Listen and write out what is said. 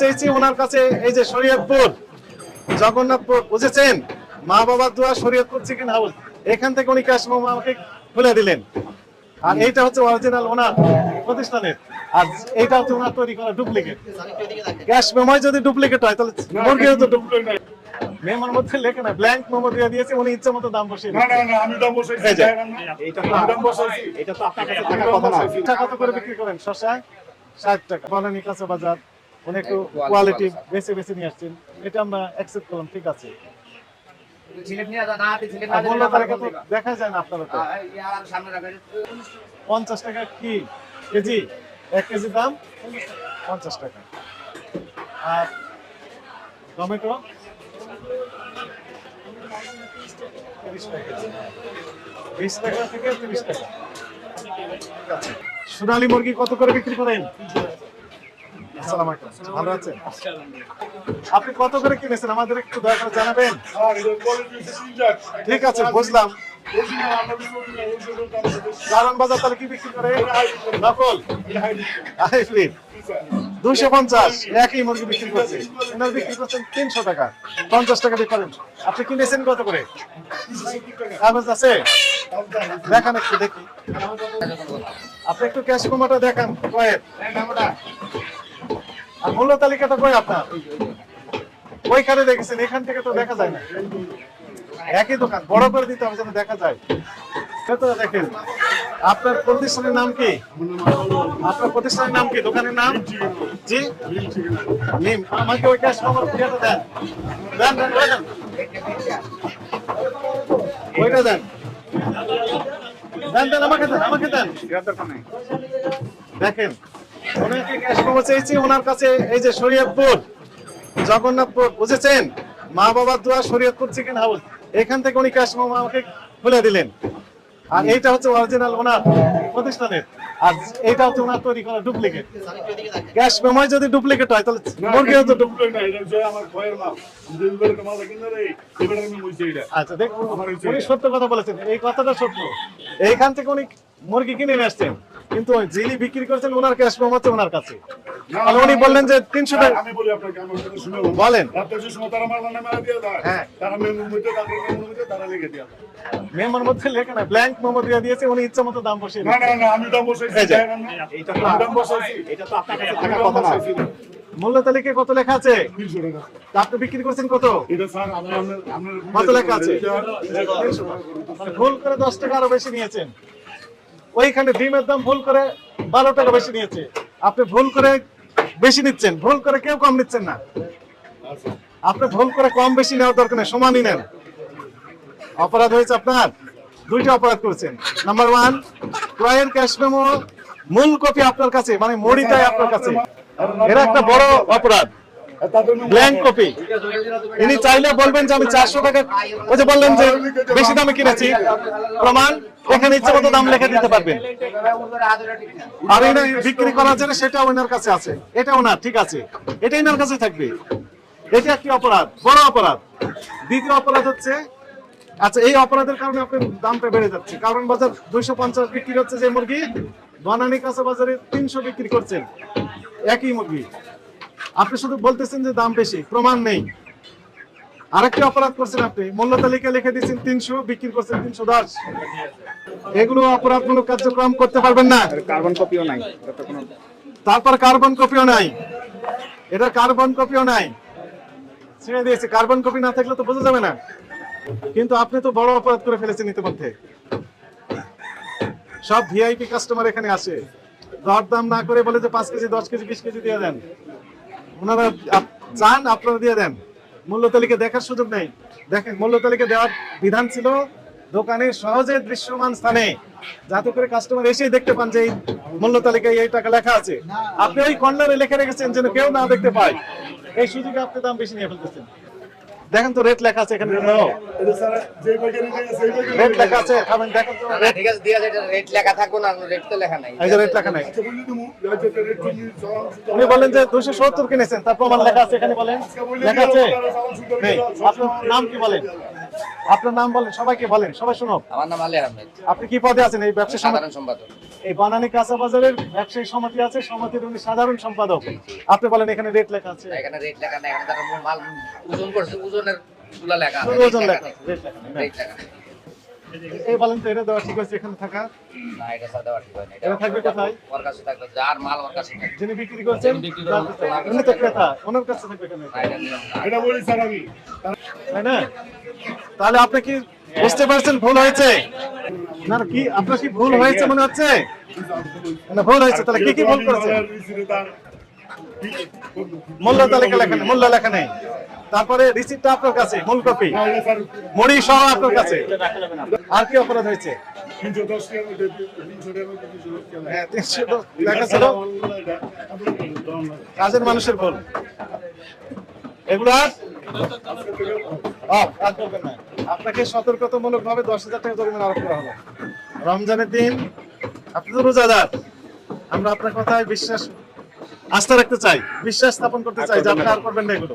চেয়েছি ওনার কাছে এই যে শরীয়তপুর জগন্নাথপুর বুঝেছেন? মা বাবার দোয়া শরীয়তপুর চিকেন হাউস এখান থেকে উনি ক্যাশ মেমো আমাকে খুলে দিলেন। আর এইটা হচ্ছে অরিজিনাল ওনার প্রতিষ্ঠানের। আর এইটা হচ্ছে ওনার তৈরি করা ডুপ্লিকেট ক্যাশ মেমোয় যদি ডুপ্লিকেট হয় তাহলে মুরগিও তো ডুপ্লিকেট মেমোর মধ্যে লেখে না ব্ল্যাঙ্ক মেমো দিয়ে দিয়েছে উনি ইচ্ছে মতো দাম বসিয়ে না না আমি দাম বসাইছি। এইটা আমি দাম বসাইছি। এটা তো আপনার কাছে থাকার কথা না। এটা কত করে বিক্রি করেন শসা ষাট টাকা। বনানী কাঁচা বাজার একটু কোয়ালিটি বেশি বেশি নিয়ে আসছেন। এটা আমরা অ্যাকসেপ্ট করলাম ঠিক আছে। দেখা যায় না আপনারা তো। পঞ্চাশ টাকা কি? কেজি? এক কেজি দাম পঞ্চাশ টাকা। আর টমেটো? তিরিশ টাকা। বিশ টাকা থেকে তিরিশ টাকা। ঠিক আছে। সোনালী মুরগি কত করে বিক্রি করেন? আসসালামু আলাইকুম ভালো আছেন? আপনি কত করে কিনেছেন? আমাদের একটু দয়া করে জানাবেন। ঠিক আছে বুঝলাম। কারণ বাজার তাহলে কি বিক্রি করে? নকল। দুইশো পঞ্চাশ। একই মুরগি বিক্রি করছে। বিক্রি করছেন তিনশো টাকা। পঞ্চাশ টাকা আপনি কিনেছেন কত করে? আপনি একটু ক্যাশ দেখান মূল্য তালিকাটা কই আপনার? ওইখানে দেখেছেন, এখান থেকে তো দেখা যায় না। একই দোকান, বড় করে দিতে হবে যেন দেখা যায়। দেখেন। আপনার প্রতিষ্ঠানের নাম কি? আপনার প্রতিষ্ঠানের নাম কি? দোকানের নাম? জি? নিম। আমাকে ওই ক্যাশ দেন। দেন দেন ওইটা দেন। আমাকে আমাকে দেন। দেখেন ক্যাশ চেয়েছি ওনার কাছে এই যে জগন্নাথপুর, বুঝেছেন? মা বাবার দোয়া শরীয়তপুর চিকেন হাউস এখান থেকে উনি ক্যাশ মেমো আমাকে খুলে দিলেন। আর এইটা হচ্ছে অরিজিনাল ওনার প্রতিষ্ঠানের। আর এইটা হচ্ছে ওনার তৈরি করা ডুপ্লিকেট গ্যাস মেমোয় যদি ডুপ্লিকেট হয় তাহলে মুরগিও তো ডুপ্লিকেট আমার ভয়ের এটা। আচ্ছা দেখুন উনি সত্য কথা বলেছেন। এই কথাটা সত্য। এইখান থেকে উনি মুরগি কিনে নিয়ে আসছেন। কিন্তু যিনি বিক্রি করছেন ওনার ক্যাশ মেমো হচ্ছে ওনার কাছে। উনি বললেন যে তিনশো টাকা আমি বলি আপনাকে, আমার কথা শুনে বলেন। রাত্রে যে সময় তারা মাল আনে, দিয়ে দেয়। হ্যাঁ। তারা মেমোর মধ্যে, তাদের মেমোর মধ্যে তারা লিখে দেয়। মেমোর মধ্যে লেখা না ব্ল্যাঙ্ক মেমো দিয়ে দিয়েছে উনি ইচ্ছে মতো দাম বসিয়ে না না না আমি দাম বসাইছি এই যে, দেখেন না। আমি দাম বসাইছি। এটা তো আপনার কাছে থাকার কথা না। মূল্য তালিকায় কত লেখা আছে? আপনি বিক্রি করছেন কত? কত লেখা আছে? ভুল করে দশ টাকা আরও বেশি নিয়েছেন। ওইখানে ডিমের দাম ভুল করে বারো টাকা বেশি নিয়েছে। আপনি ভুল করে বেশি নিচ্ছেন। ভুল করে কেউ কম নিচ্ছেন না। আপনি ভুল করে কম বেশি নেওয়ার দরকার নেই, সমানই নেন। অপরাধ হয়েছে আপনার। দুইটা অপরাধ করেছেন। নাম্বার ওয়ান ক্রয়ের ক্যাশ মেমো মূল কপি আপনার কাছে মানে মরিটাই আপনার কাছে। এরা একটা বড় অপরাধ। ব্ল্যাঙ্ক কপি ইনি চাইলে বলবেন যে আমি চারশো টাকা যে বললেন যে বেশি দামে কিনেছি। প্রমাণ, এখানে ইচ্ছে মতো দাম দিতে পারবেন। আর বিক্রি সেটা ওনার কাছে আছে। এটা ওনার ঠিক আছে। এটা কাছে থাকবে। এটা একটি অপরাধ, বড় অপরাধ। দ্বিতীয় অপরাধ হচ্ছে আচ্ছা এই অপরাধের কারণে আপনার দামটা বেড়ে যাচ্ছে। কারণ বাজার দুইশো পঞ্চাশ বিক্রি হচ্ছে যে মুরগি। বনানী কাঁচা বাজারে তিনশো বিক্রি করছেন। একই মুরগি। আপনি শুধু বলতেছেন যে দাম বেশি প্রমাণ নেই। আরেকটি অপরাধ করছেন আপনি মূল্য তালিকা লিখে দিয়েছেন তিনশো বিক্রি করছেন তিনশো দশ। এগুলো অপরাধমূলক কার্যক্রম করতে পারবেন না। কার্বন কপিও নাই তারপর কার্বন কপিও নাই। এটা কার্বন কপিও নাই। ছেড়ে দিয়েছে কার্বন কপি না থাকলে তো বোঝা যাবে না। কিন্তু আপনি তো বড় অপরাধ করে ফেলেছেন ইতিমধ্যে। সব ভিআইপি কাস্টমার এখানে আসে। দরদাম না করে বলে যে পাঁচ কেজি দশ কেজি বিশ কেজি দিয়ে দেন। ওনারা চান, আপনারা দিয়ে দেন। মূল্য দেখার সুযোগ নেই। দেখেন, মূল্য তালিকা দেওয়ার বিধান ছিল দোকানে সহজে দৃশ্যমান স্থানে। যাতে করে কাস্টমার এসে দেখতে পান যে এই মূল্য তালিকায় এই টাকা লেখা আছে। আপনি ওই কর্নারে লিখে রেখেছেন যেন কেউ না দেখতে পায়। এই সুযোগে আপনি দাম বেশি নিয়ে ফেলতেছেন। দেখেন তো রেট লেখা আছে এখানে। রেট লেখা আছে খাবেন দেখেন তো। ঠিক আছে, দিয়ে আছে, রেট লেখা থাকুক না, রেট তো লেখা নাই। এই যে রেট লেখা নাই। আচ্ছা, উনি বলেন যে দুশো সত্তর কিনেছেন তার প্রমাণ লেখা আছে এখানে বলেন। লেখা আছে? নেই। আপনার নাম কি বলেন? আপনার নাম বলেন সবাইকে বলেন সবাই শুনো আমার নাম আলী আহমেদ। আপনি কি পদে আছেন এই ব্যবসার সাধারণ সম্পাদক। এই বানানি কাঁচা বাজারের ব্যবসায়ী সমিতি আছে সমিতির উনি সাধারণ সম্পাদক আপনি বলেন এখানে রেট লেখা আছে এখানে রেট লেখা নাই এখানে তারা মাল ওজন করছে ওজনের তুলা লেখা আছে, ওজন লেখা রেট লেখা। এই বলেন তো এটা দেওয়া ঠিক আছে এখানে থাকা না, এটা স্যার দেওয়া ঠিক হয় না। এটা থাকবে কোথায়? ওর কাছে থাকবে, যার মাল ওর কাছে থাকবে। যিনি বিক্রি করছেন উনি তো ক্রেতা ওনার কাছে থাকবে কেন না, এটা নিয়ম না। এটা বলি স্যার আমি তাই না তাহলে আপনি কি বুঝতে পারছেন ভুল হয়েছে না কি, আপনার কি ভুল হয়েছে মনে হচ্ছে? না, ভুল হয়েছে, তাহলে কি কি ভুল করেছে মূল্য তালিকা লেখা মূল্য লেখা নেই তারপরে রিসিপ্টটা আপনার কাছে, মূল কপি মুড়ি সহ আপনার কাছে। আর কি অপরাধ হয়েছে? হ্যাঁ কাজের মানুষের ভুল। এগুলো আর করবেন না। আপনাকে সতর্কতামূলক ভাবে দশ হাজার টাকা জরিমানা আরোপ করা হলো রমজানের দিন আপনি তো রোজাদার আমরা আপনার কথায় বিশ্বাস আস্থা রাখতে চাই বিশ্বাস স্থাপন করতে চাই যে আপনি আর করবেন না এগুলো।